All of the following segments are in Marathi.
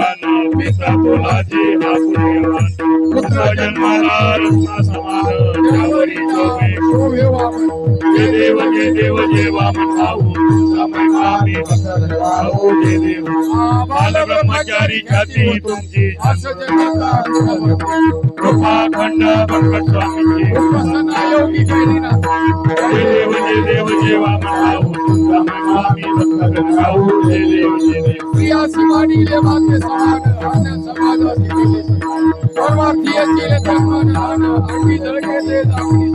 ब्रह्मात काशी आले मनोरे देव देव जय पुत्र जन्माला रत्ना समान त्यावरी शोभे जय देव जय देव जय वामन भाऊ समय मामी भाऊ जय देव बाल ब्रह्मचारी ख्याती तुमची असं भगवत स्वामीची योगी केली जय देव जय देव जय वामन भाऊ समय मामी भक्त भाऊ जय देव जय देव वाणीले माते समान अन्य समाजाची केली परमार्थीय केले धर्मान अंगी जळकेले दाखली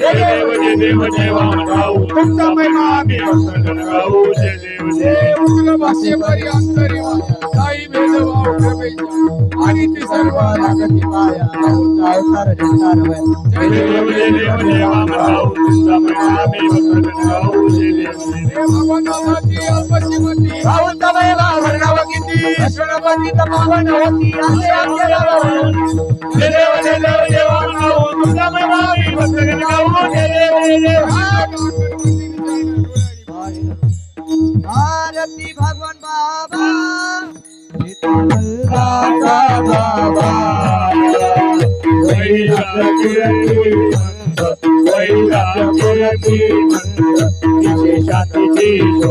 जय देव जय देव जय वामन भाऊ समय मामी भक्त भाऊ जय देव जय देव उग्र भाषेवरी अंतरी माया काही भेदभाव ठेवायचा. आणि ती सर्व लागती माया जय देव जय देव जय वामन भाऊ समय मामी भक्त भाऊ जय देव जय देव. हे भगवंताची अल्पश्रीमती जय देव जय देव जय वामन भाऊ समय मामी भक्त जय देव जय देव भारती भगवान बाबा भारती भगवान तुळशी प्रभजा देव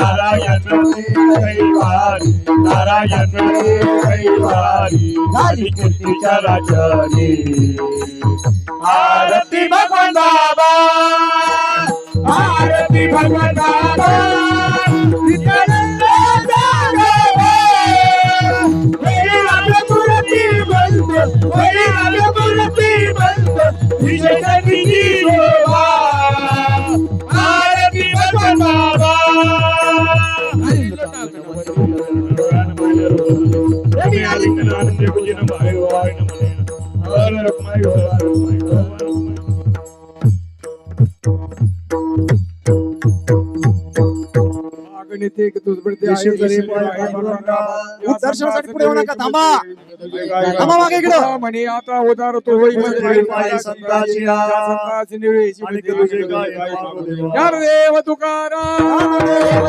नारायण कैवारी नारायण कैवारी झाली कीर्तीच्या राजाने आरती भगवान बाबा दर्शनासाठी पुढे येऊ नका थांबा थांबा मागे इकडं म्हणे आता उदार तो होईल देव तुकाराम. देव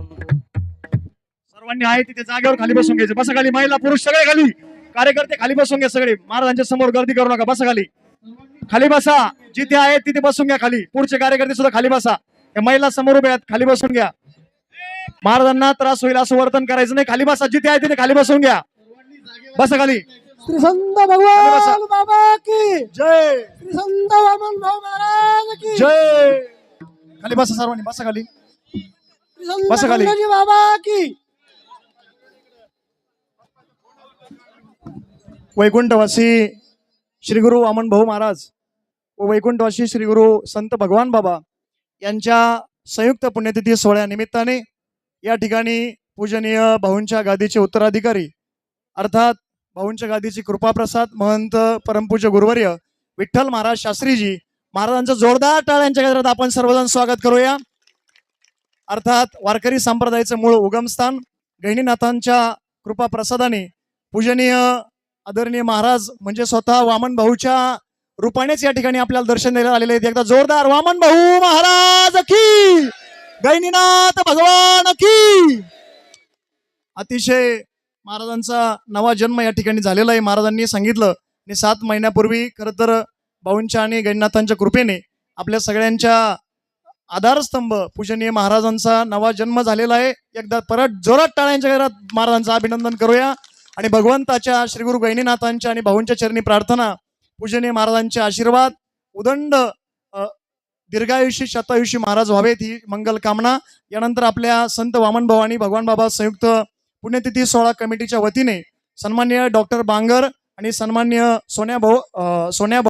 सर्वांनी आहे तिथे जागेवर खाली बसून घ्यायचं. बसा खाली महिला पुरुष सगळे खाली. कार्यकर्ते खाली बसून घ्या सगळे. महाराजांच्या समोर गर्दी करू नका. बसा खाली. खाली बसा. जिथे आहे तिथे बसून घ्या खाली. पुढचे कार्यकर्ते सुद्धा खाली बसा. या महिला समोर उभ्या आहेत. खाली बसून घ्या. महाराजांना त्रास होईल असं वर्तन करायचं नाही. खाली बसा. जिथे आहे तिथे खाली बसून घ्या. बसा खाली. श्री संत बसा. भगवान बाबा की? जय. श्री संत वामन भाऊ महाराज की? जय. खाली बसा सर्वांनी. बसा खाली. बसा खाली. बाबा की? वैकुंठवासी श्री गुरु वामन भाऊ महाराज व वैकुंठवासी श्री गुरु संत भगवान बाबा यांच्या संयुक्त पुण्यतिथी सोहळ्या निमित्ताने या ठिकाणी पूजनीय भाऊंच्या गादीचे उत्तराधिकारी अर्थात भाऊंच्या गादीची कृपाप्रसाद महंत परमपूज्य गुरुवर्य विठ्ठल महाराज शास्त्रीजी महाराजांचं जोरदार टाळ्यांच्या गजरात आपण सर्वजण स्वागत करूया. अर्थात वारकरी संप्रदायाचं मूळ उगमस्थान गहिनीनाथांच्या कृपा प्रसादाने पूजनीय आदरणीय महाराज म्हणजे स्वतः वामन भाऊच्या रूपानेच या ठिकाणी आपल्याला दर्शन द्यायला आलेले आहेत. एकदा जोरदार वामन भाऊ महाराज की! गैनीनाथ भगवान की! अतिशय महाराजांचा नवा जन्म या ठिकाणी झालेला आहे. महाराजांनी सांगितलं आणि सात महिन्यापूर्वी खरं तर भाऊंच्या आणि गैनीनाथांच्या कृपेने आपल्या सगळ्यांच्या आधारस्तंभ पूजनीय महाराजांचा नवा जन्म झालेला आहे. एकदा परत जोरात टाळ्यांच्या घरात महाराजांचं अभिनंदन करूया. आणि भगवंताच्या श्री गुरु गैनीनाथांच्या आणि भाऊंच्या चरणी प्रार्थना पूजनीय महाराजांचे आशीर्वाद उदंड दीर्घायुषी शतायुषी महाराज व्हावेत ही मंगल कामना. यानंतर आपल्या संत वामन भाऊ आणि भगवान बाबा संयुक्त पुण्यतिथी सोहळा कमिटीच्या वतीने सन्मान्य डॉक्टर बांगर आणि सन्मान्य सोन्या भाऊ सोन्या